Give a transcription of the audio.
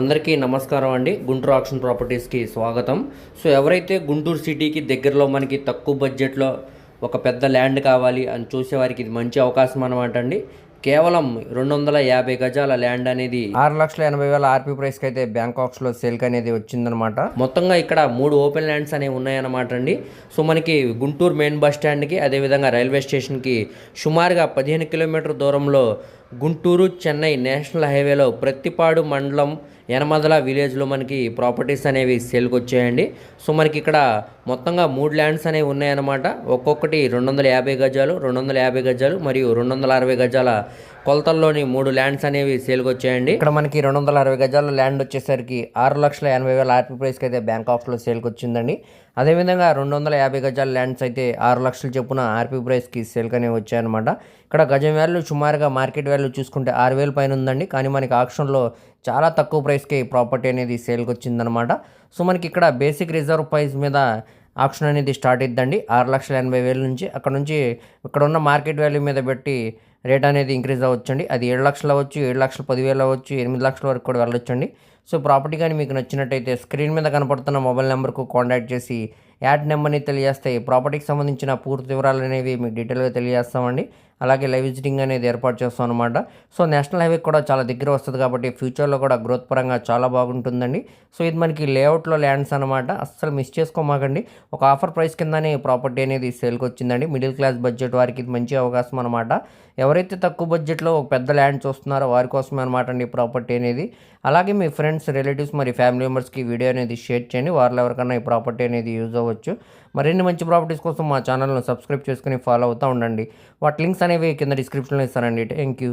అందరికీ నమస్కారం అండి. గుంటూరు ఆక్షన్ ప్రాపర్టీస్కి స్వాగతం. సో ఎవరైతే గుంటూరు సిటీకి దగ్గరలో మనకి తక్కువ బడ్జెట్లో ఒక పెద్ద ల్యాండ్ కావాలి అని చూసేవారికి ఇది మంచి అవకాశం అనమాట అండి. కేవలం రెండు వందల యాభై గజాల ల్యాండ్ అనేది ఆరు లక్షల ఎనభై వేల ఆర్పీ ప్రైస్కి అయితే బ్యాంకాక్స్లో సేల్కి అనేది వచ్చిందనమాట మొత్తంగా ఇక్కడ మూడు ఓపెన్ ల్యాండ్స్ అనేవి ఉన్నాయన్నమాట అండి. సో మనకి గుంటూరు మెయిన్ బస్ స్టాండ్కి అదేవిధంగా రైల్వే స్టేషన్కి సుమారుగా పదిహేను కిలోమీటర్ దూరంలో గుంటూరు చెన్నై నేషనల్ హైవేలో ప్రత్తిపాడు మండలం యనమదల విలేజ్లో మనకి ప్రాపర్టీస్ అనేవి సేల్కి వచ్చాయండి సో మనకి ఇక్కడ మొత్తంగా మూడు ల్యాండ్స్ అనేవి ఉన్నాయన్నమాట. ఒక్కొక్కటి రెండు వందల యాభై గజాలు రెండు వందల యాభై గజాలు మరియు రెండు వందల అరవై గజాల కొలతల్లోని మూడు ల్యాండ్స్ అనేవి సేల్కి వచ్చాయండి. ఇక్కడ మనకి రెండు వందల అరవై గజాల ల్యాండ్ వచ్చేసరికి ఆరు లక్షల ఎనభై వేల ఆర్పీ ప్రైస్కి అయితే బ్యాంకాక్స్లో సేల్కి వచ్చిందండి. అదేవిధంగా రెండు వందల యాభై గజాల ల్యాండ్స్ అయితే ఆరు లక్షల చొప్పున ఆర్పీ ప్రైస్కి సేల్కి అనేవి వచ్చాయన్నమాట. ఇక్కడ గజం వాల్యూ సుమారుగా మార్కెట్ వాల్యూ చూసుకుంటే ఆరు వేల పైన ఉందండి. కానీ మనకి ఆక్షన్లో చాలా తక్కువ ప్రైస్కి ప్రాపర్టీ అనేది సేల్కి వచ్చిందనమాట సో మనకి ఇక్కడ బేసిక్ రిజర్వ్ ప్రైస్ మీద ఆప్షన్ అనేది స్టార్ట్ అయిద్దండి. ఆరు లక్షల ఎనభై వేల నుంచి అక్కడ నుంచి ఇక్కడ ఉన్న మార్కెట్ వాల్యూ మీద పెట్టి రేట్ అనేది ఇంక్రీజ్ అవ్వచ్చండి. అది ఏడు లక్షలు అవ్వచ్చు ఏడు లక్షల పదివేలు అవ్వచ్చు ఎనిమిది లక్షల వరకు కూడా వెళ్ళొచ్చండి. సో ప్రాపర్టీ కానీ మీకు నచ్చినట్టయితే స్క్రీన్ మీద కనపడుతున్న మొబైల్ నెంబర్కు కాంటాక్ట్ చేసి యాడ్ నెంబర్ని తెలియజేస్తే ప్రాపర్టీకి సంబంధించిన పూర్తి వివరాలు అనేవి మీకు డీటెయిల్గా తెలియజేస్తామండి. అలాగే లైవ్ విజిటింగ్ అనేది ఏర్పాటు చేస్తాం అనమాట సో నేషనల్ హైవే కూడా చాలా దగ్గర వస్తుంది కాబట్టి ఫ్యూచర్లో కూడా గ్రోత్ పరంగా చాలా బాగుంటుందండి. సో ఇది మనకి లేఅవుట్లో ల్యాండ్స్ అనమాట అస్సలు మిస్ చేసుకోమాకండి. ఒక ఆఫర్ ప్రైస్ కిందనే ప్రాపర్టీ అనేది సేల్కి వచ్చిందండి. మిడిల్ క్లాస్ బడ్జెట్ వారికి ఇది మంచి అవకాశం అనమాట ఎవరైతే తక్కువ బడ్జెట్లో ఒక పెద్ద ల్యాండ్ చూస్తున్నారో వారి కోసమే అనమాట అండి ప్రాపర్టీ అనేది. అలాగే మీ ఫ్రెండ్స్ రిలేటివ్స్ మరి ఫ్యామిలీ మెంబర్స్కి వీడియో అనేది షేర్ చేయండి. వారిలో ఎవరికైనా ఈ ప్రాపర్టీ అనేది యూజ్ అవ్వచ్చు. మరిన్ని మంచి ప్రాపర్టీస్ కోసం మా ఛానల్ను సబ్స్క్రైబ్ చేసుకుని ఫాలో అవుతూ ఉండండి. వాటి లింక్స్ అనేవి కింద డిస్క్రిప్షన్లో ఇస్తానండి. Thank you